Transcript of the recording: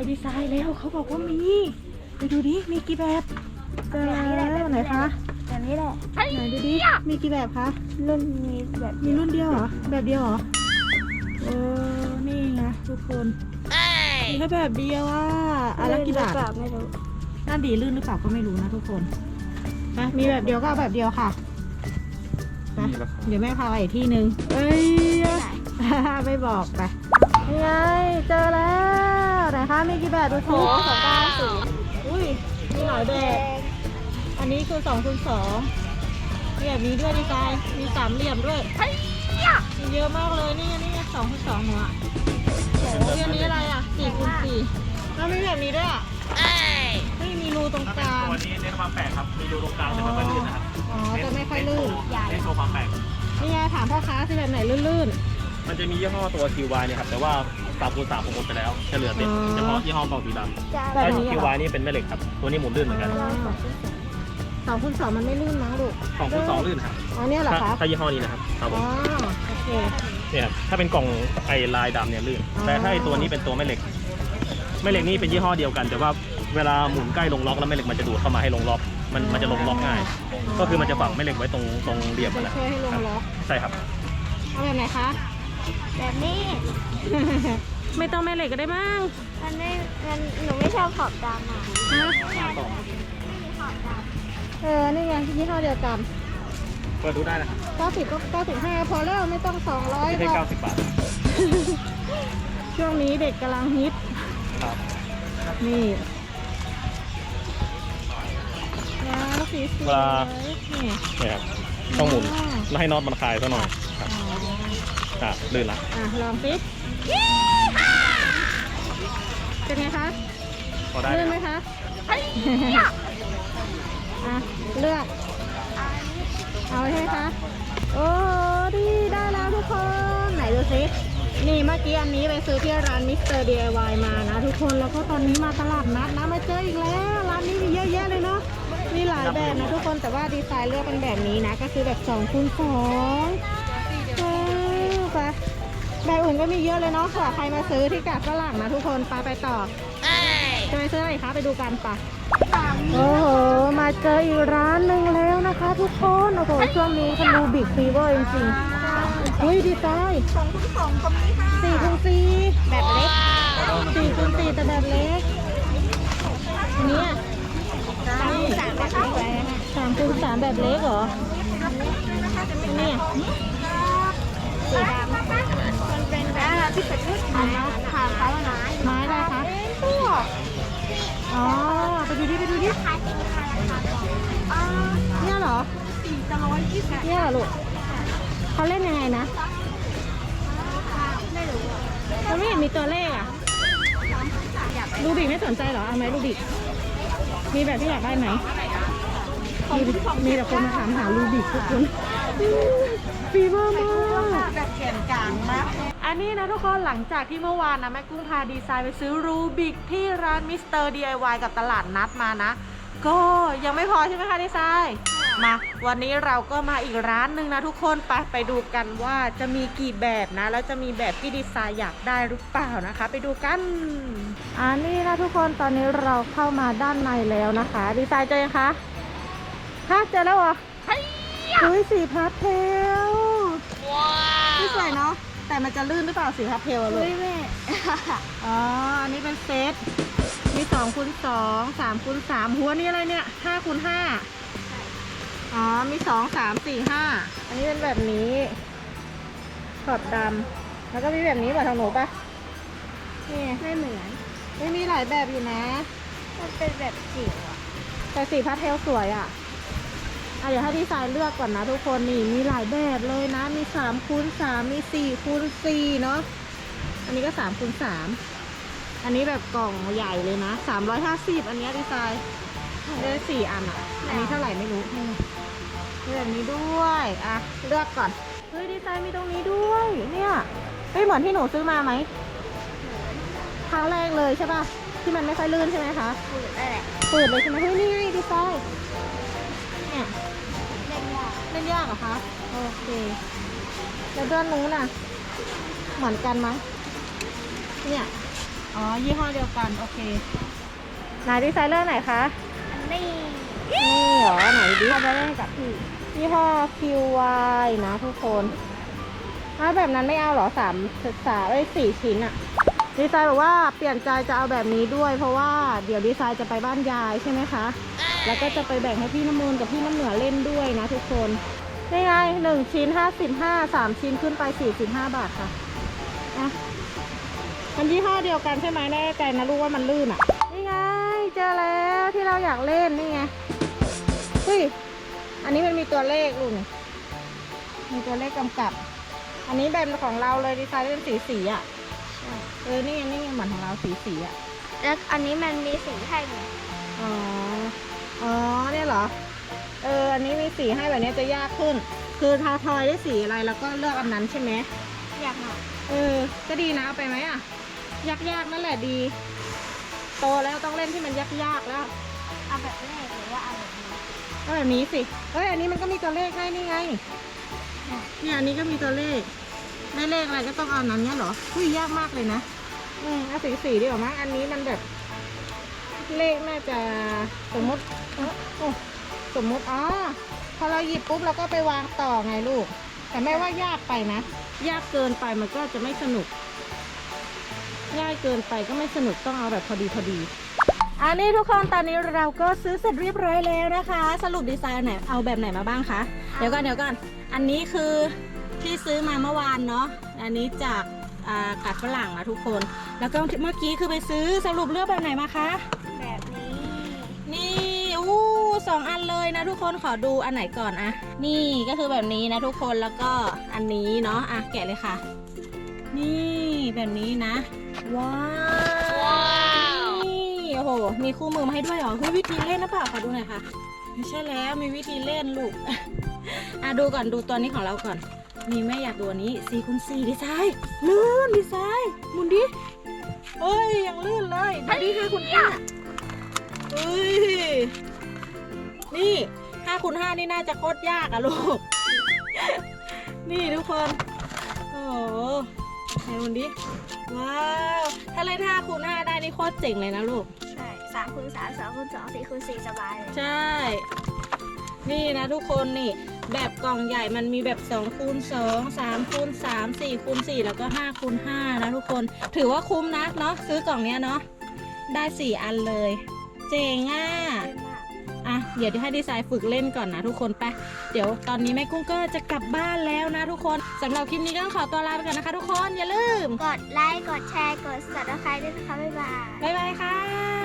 น์ดีไซน์แล้วเขาบอกว่ามี ไปดูดิมีกี่แบบเจอแล้วไหนคะแบบนี้แหละไหนดูดิมีกี่แบบคะรุ่นมีแบบมีรุ่นเดียวเหรอแบบเดียวเหรอโอ้นี่ไงทุกคนมีแค่แบบเดียวอะอะไรกี่บาทแบบไม่รู้น่าดีลื่นหรือเปล่าก็ไม่รู้นะทุกคนไปมีแบบเดียวก็เอาแบบเดียวค่ะไปเดี๋ยวแม่พาไปอีกที่หนึ่งเอ้ยไม่บอกไปนี่ไงเจอแล้ว ไหนคะมีกี่แบบดูสิสองเก้าศูนย์อุ้ยมีหลายแบบ อันนี้คือสองคูณสองมีแบบนี้ด้วยดีไซน์มีสามเหลี่ยมด้วยมีเยอะมากเลยนี่นี่สองคูณสองหัวนี่อันนี้อะไรอะสี่คูณสี่แล้วมีแบบนี้ด้วยอะไม่มีรูตรงกลางตัวนี้เน้นความแปลกครับ มีรูตรงกลางแต่ไม่ค่อยลื่นนะครับ อ๋อจะไม่ค่อยลื่นเน้นโชว์ความแปลกนี่ไงถามพ่อค้าสิแบบไหนลื่นมันจะมียี่ห้อตัว QY เนี่ยครับ แต่ว่า สามคูณสามผมหมดไปแล้วจะเหลือเป็นอ๋อเฉพาะยี่ห้อกล่องสีดำจ้าแบถ้าบนี้เหรอ QY นี่เป็นแม่เหล็กครับตัวนี้หมุนลื่นเหมือนกันๆสองคูณสองมันไม่ลื่นมั้งลูกสองคูณสองลื่นครับอ๋อเนี่ยเหรอถ้าครับถ้ายี่ห้อนี้นะครับครับผอ๋อมโอเค เนี่ยครับถ้าเป็นกล่องไอ้ลายดำเนี่ยลื่นอ๋อแต่ถ้าไอ้ตัวนี้เป็นตัวแม่เหล็กแม่เหล็กนี่เป็นยี่ห้อเดียวกัน แต่ว่าเวลาหมุนใกล้ลงล็อกแล้วแม่เหล็กมันจะดูดเข้ามาให้ลงล็อกมันมันจะลงล็อกง่าย ก็คือมันจะฝังแม่เหล็กไว้ตรงตรงเหลี่ยมจะมันนะช่วยให้ลงล็อก ใช่ครับ เอาแบบไหนคะ แบบนี้ ไม่ต้องแม่เหล็กก็ได้มั้งมันไม่มันหนูไม่ชอบขอบดำอะฮะไม่มีขอบดเออ นี่ไงยี่ห้อเดียวกันเปิดดูได้นะครับ90ก็95 พอแล้วไม่ต้อง200ที่หรให้อก90บาทช่วงนี้เด็กกำลังฮิต ครับนี่แล้วสีสวยเวลานี่ เนี่ยครับต้องหมุนแล้วให้น็อตมันคลายซะหน่อยครับอ๋ออะลื่นละ อะ ลองสิ เป็นไงคะพอได้ลื่นไหไหมมครับคะอะเลือกเอาใช่ไหมคะโอ้ดีได้แล้วทุกคน ไหนดูสินี่เมื่อกี้อันนี้ไปซื้อที่ร้านมิสเตอร์ DIY มานะทุกคนแล้วก็ตอนนี้มาตลาดนัดนะมาเจออีกแล้ว ร้านนี้มีเยอะแยะเลยเนาะมีหลายแบบนะทุกคนแต่ว่าดีไซน์เลือกเป็นแบบนี้นะ ก็คือแบบ2คูณ2เออไป แบบอื่นก็มีเยอะเลยเนาะเผื่อใครมาซื้อที่กาดฝรั่งนะทุกคนไปไปต่อจะไปซื้ออะไรคะไปดูกันปะโอ้โห มาเจออีกร้านหนึ่งแล้วนะคะ ทุกคน โอ้โห ช่วงนี้มันดูบิ๊กฟีเวอร์จริงๆเฮ้ยดีไซน์ำสองคูณสองก็มีค่ะสี่คูณสี่แบบเล็กสี่คูณสี่แต่แบบเล็กอันเนี้ยสามคูณสามแบบเล็กสามคูณสามแบบเล็กเหรออันเนี้ย สีดำมันเป็นแบบที่เป็นรูปไม้ทางเขาน่อยไม้อะไรคะพวกอ๋อ ไปดูดิไปดูดิคล้ายสินค้าราคาของอ่าเนี่ยเหรอสี่ร้อยยี่สิบเนี่ยเหรอลูกเขาเล่นยังไงนะไม่รู้มันไม่เห็นมีตัวเลขอะรูบิกไม่สนใจเหรอเอาไหมรูบิกมีแบบที่อยากได้ไหมมีมีแต่คนมาถามหารูบิกทุกคนฟีเวอร์มาก แบบแขนกลางมากอันนี้นะทุกคนหลังจากที่เมื่อวานนะแม่กุ้งพาดีไซน์ไปซื้อรูบิกที่ร้านมิสเตอร์ DIY กับตลาดนัดมานะ ก็ยังไม่พอใช่ไหมคะดีไซน์ มาวันนี้เราก็มาอีกร้านหนึ่งนะทุกคนไปไปดูกันว่าจะมีกี่แบบนะ แล้วจะมีแบบที่ดีไซน์อยากได้หรือเปล่านะคะ ไปดูกันอันนี้นะทุกคนตอนนี้เราเข้ามาด้านในแล้วนะคะ ดีไซน์เจอยังคะฮะเจอแล้วเหรอเฮ้ยสีพับเทลว้า วสวยเนาะแต่มันจะลื่นหรือเปล่าสีพับเทลอะลูกเฮ้ยแม่ อ๋อ อันนี้เป็นเซต มีสองคูณสองสามคูณสามหัวนี่อะไรเนี่ยห้าคูณห้าอ๋อ มีสองสามสี่ห้า อันนี้เป็นแบบนี้ ขอบดำ แล้วก็มีแบบนี้แบบทางหนูปะนี่ไม่เหมือน ไม่มีหลายแบบอยู่นะ มันเป็นแบบจิ๋วอะแต่สีพาสเทลสวยอะ อะเดี๋ยวให้ดีไซน์เลือกก่อนนะทุกคนนี่มีหลายแบบเลยนะ มีสามคูณสามมีสี่คูณสี่เนาะอันนี้ก็สามคูณสามอันนี้แบบกล่องใหญ่เลยนะสามร้อยห้าสิบอันเนี้ยดีไซน์ได้สี่อันอะอันนี้เท่าไหร่ไม่รู้นี่มีแบบนี้ด้วยอะเลือกก่อนเฮ้ยดีไซน์มีตรงนี้ด้วยเนี่ยเฮ้ยเหมือนที่หนูซื้อมาไหมครั้งแรกเลยใช่ป่ะที่มันไม่ค่อยลื่นใช่ไหมคะฝืดอะไรเปิดเลยใช่ไหมเฮ้ยนี่ไงดีไซน์เนี่ยเล่นยากเล่นยากเหรอคะ โอเค แล้วด้านนู้นน่ะ เหมือนกันมั้ยเนี่ย อ๋อ ยี่ห้อเดียวกัน โอเคไหนดีไซเนอร์ไหนคะอันนี้นี่เหรอ ไหนดิเอาไปเล่นกับพี่ยี่ห้อ QY นะทุกคนถ้าแบบนั้นไม่เอาเหรอสามสามไอ้ยสี่ชิ้นอะดีไซน์บอกว่าเปลี่ยนใจจะเอาแบบนี้ด้วย เพราะว่าเดี๋ยวดีไซน์จะไปบ้านยายใช่ไหมคะ แล้วก็จะไปแบ่งให้พี่น้ำมูลกับพี่น้ำเหนือเล่นด้วยนะทุกคนนี่ไงหนึ่งชิ้นห้าสิบห้าสามชิ้นขึ้นไปสี่สิบห้าบาทค่ะอะมันยี่ห้อเดียวกันใช่ไหมแน่ใจนะลูกว่ามันลื่นอะ นี่ไงเจอแล้วที่เราอยากเล่นนี่ไงเฮ้ยอันนี้มันมีตัวเลขลุงมีตัวเลขกำกับ อันนี้แบบของเราเลยดีไซน์เป็นสีสีๆอะเออนี่ไงนี่ไงเหมือนของเราสีสีๆอะแล้วอันนี้มันมีสีให้ไหมอ๋อ อ๋อเนี่ยเหรอ เออ อันนี้มีสีให้แบบนี้จะยากขึ้น คือทาทอยได้สีอะไรแล้วก็เลือกอันนั้นใช่ไหมอยากหน่อยเออ ก็ดีนะเอาไปไหมอะ ยากยากๆนั่นแหละดี โตแล้วต้องเล่นที่มันยากยากๆแล้ว เอาแบบแรกหรือว่าเอาแบบนี้ก็แบบนี้สิเฮ้ยอันนี้มันก็มีตัวเลขให้นี่ไง เนี่ยอันนี้ก็มีตัวเลข ได้เลขอะไรก็ต้องเอานั้นเนี่ยเหรออุ้ยยากมากเลยนะ อืมเอาสีสีดีกว่ามั้งอันนี้มันแบบ เลขน่าจะสมมติเอ้อโอ้สมมติอ๋อพอเราหยิบปุ๊บเราก็ไปวางต่อไงลูก แต่ไม่ว่ายากไปนะ ยากเกินไปมันก็จะไม่สนุก ง่ายเกินไปก็ไม่สนุกต้องเอาแบบพอดีพอดีอันนี้ทุกคนตอนนี้เราก็ซื้อเสร็จเรียบร้อยแล้วนะคะ สรุปดีไซน์ไหนเอาแบบไหนมาบ้างคะเดี๋ยวก่อนเดี๋ยวก่อนอันนี้คือที่ซื้อมาเมื่อวานเนาะอันนี้จากอ่ากัดฝรั่งนะทุกคน แล้วก็เมื่อกี้คือไปซื้อสรุปเลือกแบบไหนมาคะแบบนี้ นี่อู้สองอันเลยนะทุกคนขอดูอันไหนก่อนอะนี่ก็คือแบบนี้นะทุกคนแล้วก็อันนี้เนาะอะแกะเลยค่ะ นี่แบบนี้นะ ว้าวนี่โอ้โหมีคู่มือมาให้ด้วยเหรอเฮ้ยวิธีเล่นนะเปล่าขอดูหน่อยค่ะไม่ใช่แล้วมีวิธีเล่นลูกอะดูก่อนดูตัวนี้ของเราก่อนนี่แม่อยากดูอันนี้4คูณ4ดีไซน์ลื่นดีไซน์หมุนดิเฮ้ยยังลื่นเลยดูดิ5คูณ5เฮ้ย นี่ห้าคูณห้านี่น่าจะโคตรยากอะลูก นี่ทุกคน โอ้โหไหนวันดิ ว้าว ถ้าเล่นห้าคูณห้าได้นี่โคตรเจ๋งเลยนะลูก ใช่สามคูณสามสองคูณสองสี่คูณสี่สบายเลยใช่ นี่นะทุกคนนี่ แบบกล่องใหญ่มันมีแบบ2คูณ2 3คูณ3 4คูณ4แล้วก็5คูณ5นะทุกคน ถือว่าคุ้มนะเนาะซื้อกล่องเนี้ยเนาะได้ 4 อันเลย เจ๋งอะเล่นมากอะ เดี๋ยวให้ดีไซน์ฝึกเล่นก่อนนะทุกคนไป เดี๋ยวตอนนี้แม่กุ้งก็จะกลับบ้านแล้วนะทุกคนสำหรับคลิปนี้ก็ต้องขอตัวลาไปก่อนนะคะทุกคนอย่าลืม กดไลค์ กดแชร์ กด subscribe ด้วยนะคะ บ๊ายบาย บ๊ายบายค่ะถูกลูกเต๋า